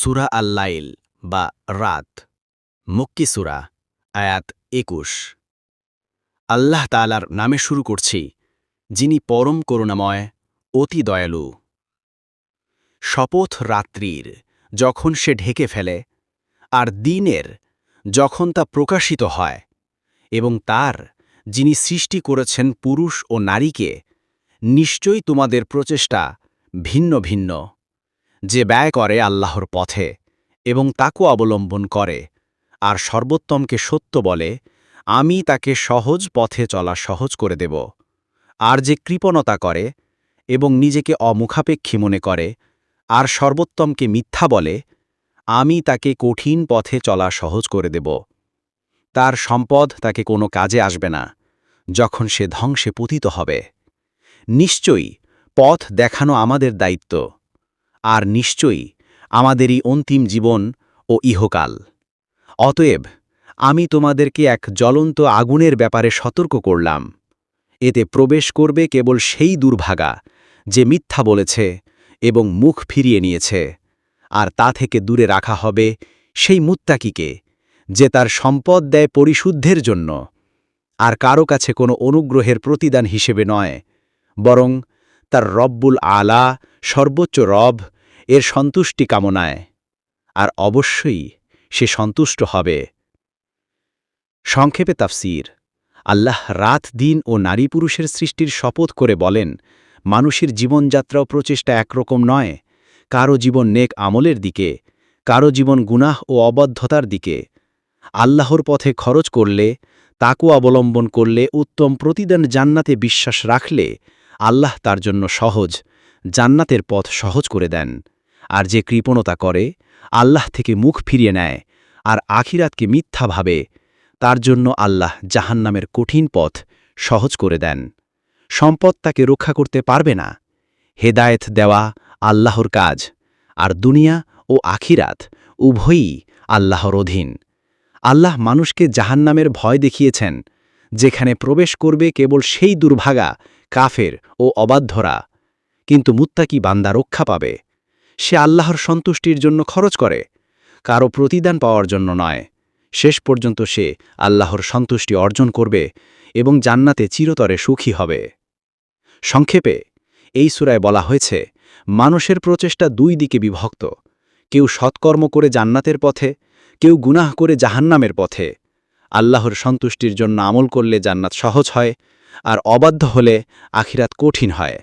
সুরা আল্লাইল বা রাত, মক্কি সুরা, আয়াত একুশ। আল্লাহ তালার নামে শুরু করছি, যিনি পরম করুণাময়, অতি দয়ালু। শপথ রাত্রির, যখন সে ঢেকে ফেলে, আর দিনের, যখন তা প্রকাশিত হয়, এবং তার, যিনি সৃষ্টি করেছেন পুরুষ ও নারীকে, নিশ্চয়ই তোমাদের প্রচেষ্টা ভিন্ন ভিন্ন। যে ব্যয় করে আল্লাহর পথে এবং তাকও অবলম্বন করে, আর সর্বোত্তমকে সত্য বলে, আমি তাকে সহজ পথে চলা সহজ করে দেব। আর যে কৃপণতা করে এবং নিজেকে অমুখাপেক্ষী মনে করে, আর সর্বোত্তমকে মিথ্যা বলে, আমি তাকে কঠিন পথে চলা সহজ করে দেব। তার সম্পদ তাকে কোনো কাজে আসবে না, যখন সে ধ্বংসে পতিত হবে। নিশ্চয়ই পথ দেখানো আমাদের দায়িত্ব। আর নিশ্চয়ই আমাদেরই অন্তিম জীবন ও ইহকাল। অতএব আমি তোমাদেরকে এক জ্বলন্ত আগুনের ব্যাপারে সতর্ক করলাম। এতে প্রবেশ করবে কেবল সেই দুর্ভাগা যে মিথ্যা বলেছে এবং মুখ ফিরিয়ে নিয়েছে, আর তা থেকে দূরে রাখা হবে সেই মুত্তাকিকে যে তার সম্পদ দেয় পরিশুদ্ধের জন্য, আর কারও কাছে কোনো অনুগ্রহের প্রতিদান হিসেবে নয়, বরং তার রব্বুল আলা সর্বোচ্চ রব এর সন্তুষ্টি কামনায়, আর অবশ্যই সে সন্তুষ্ট হবে। সংক্ষেপে তাফসির। আল্লাহ রাত, দিন ও নারী পুরুষের সৃষ্টির শপথ করে বলেন, মানুষের জীবনযাত্রা ও প্রচেষ্টা একরকম নয়। কারও জীবন নেক আমলের দিকে, কারও জীবন গুনাহ ও অবদ্ধতার দিকে। আল্লাহর পথে খরচ করলে তাকু অবলম্বন করলে, উত্তম প্রতিদান জান্নাতে বিশ্বাস রাখলে আল্লাহ তার জন্য সহজ, জান্নাতের পথ সহজ করে দেন। আর যে কৃপণতা করে, আল্লাহ থেকে মুখ ফিরিয়ে নেয় আর আখিরাতকে মিথ্যা ভাবে, তার জন্য আল্লাহ জাহান্নামের কঠিন পথ সহজ করে দেন। সম্পদ তাকে রক্ষা করতে পারবে না। হেদায়েত দেওয়া আল্লাহর কাজ, আর দুনিয়া ও আখিরাত উভয়ই আল্লাহর অধীন। আল্লাহ মানুষকে জাহান্নামের ভয় দেখিয়েছেন, যেখানে প্রবেশ করবে কেবল সেই দুর্ভাগা কাফের ও অবাধ্যরা। কিন্তু মুত্তাকি বান্দা রক্ষা পাবে। সে আল্লাহর সন্তুষ্টির জন্য খরচ করে। কারও প্রতিদান পাওয়ার জন্য নয়। শেষ পর্যন্ত সে আল্লাহর সন্তুষ্টি অর্জন করবে এবং জান্নাতে চিরতরে সুখী হবে। সংক্ষেপে, এই সুরায় বলা হয়েছে, মানুষের প্রচেষ্টা দুই দিকে বিভক্ত। কেউ সৎকর্ম করে জান্নাতের পথে, কেউ গুনাহ করে জাহান্নামের পথে। আল্লাহর সন্তুষ্টির জন্য আমল করলে জান্নাত সহজ হয়। আর অবাধ্য হলে আখিরাত কঠিন হয়।